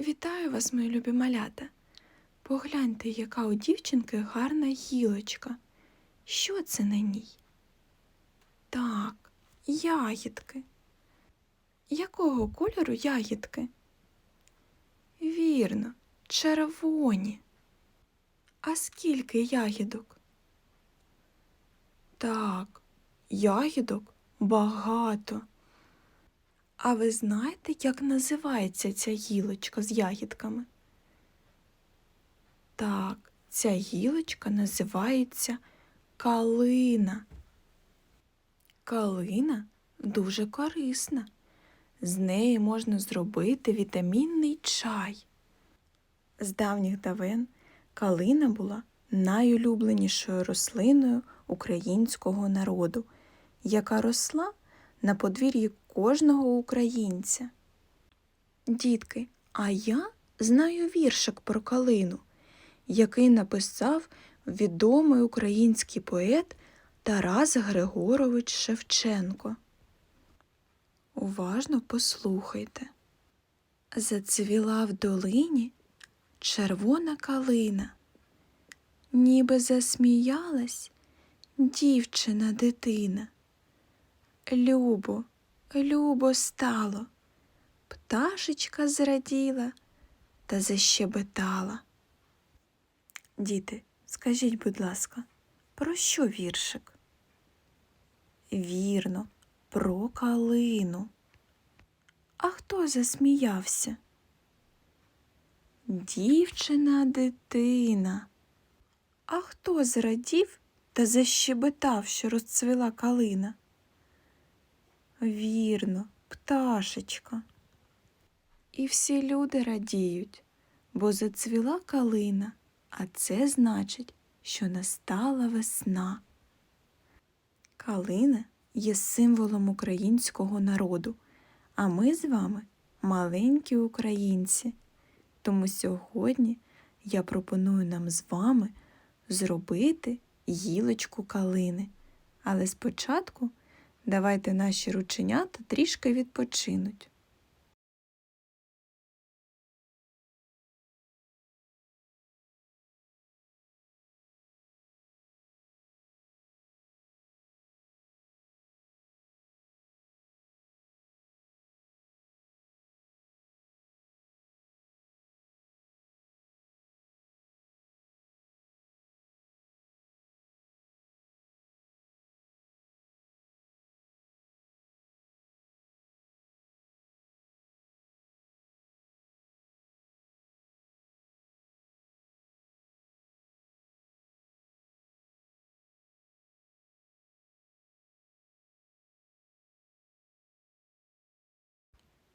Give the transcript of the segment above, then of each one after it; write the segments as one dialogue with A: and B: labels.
A: Вітаю вас, мої любі малята. Погляньте, яка у дівчинки гарна гілочка. Що це на ній? Так, ягідки. Якого кольору ягідки? Вірно, червоні. А скільки ягідок? Так, ягідок багато. А ви знаєте, як називається ця гілочка з ягідками? Так, ця гілочка називається калина. Калина дуже корисна. З неї можна зробити вітамінний чай. З давніх давен калина була найулюбленішою рослиною українського народу, яка росла на подвір'ї кожного українця. Дітки, а я знаю віршик про калину, який написав відомий український поет Тарас Григорович Шевченко. Уважно послухайте. Зацвіла в долині червона калина, ніби засміялась дівчина дитина. Любо, любо стало, пташечка зраділа та защебетала. Діти, скажіть, будь ласка, про що віршик? Вірно, про калину. А хто засміявся? Дівчина дитина. А хто зрадів та защебетав, що розцвіла калина? Вірно, пташечка. І всі люди радіють, бо зацвіла калина, а це значить, що настала весна. Калина є символом українського народу, а ми з вами маленькі українці. Тому сьогодні я пропоную нам з вами зробити гілочку калини. Але спочатку давайте наші рученята трішки відпочинуть.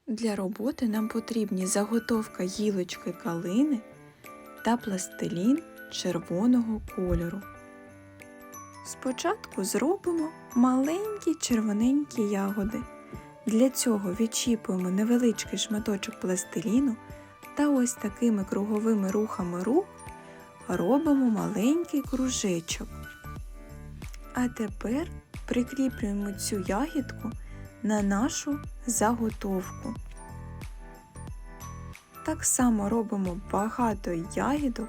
A: Для роботи нам потрібні заготовка гілочки калини та пластилін червоного кольору. Спочатку зробимо маленькі червоненькі ягоди. Для цього відчіпуємо невеличкий шматочок пластиліну та ось такими круговими рухами рук робимо маленький кружечок. А тепер прикріплюємо цю ягідку на нашу заготовку. Так само робимо багато ягідок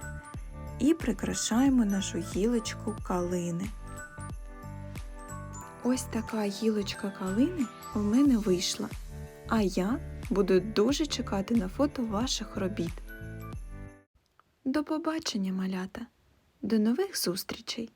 A: і прикрашаємо нашу гілочку калини. Ось така гілочка калини в мене вийшла, а я буду дуже чекати на фото ваших робіт. До побачення, малята! До нових зустрічей!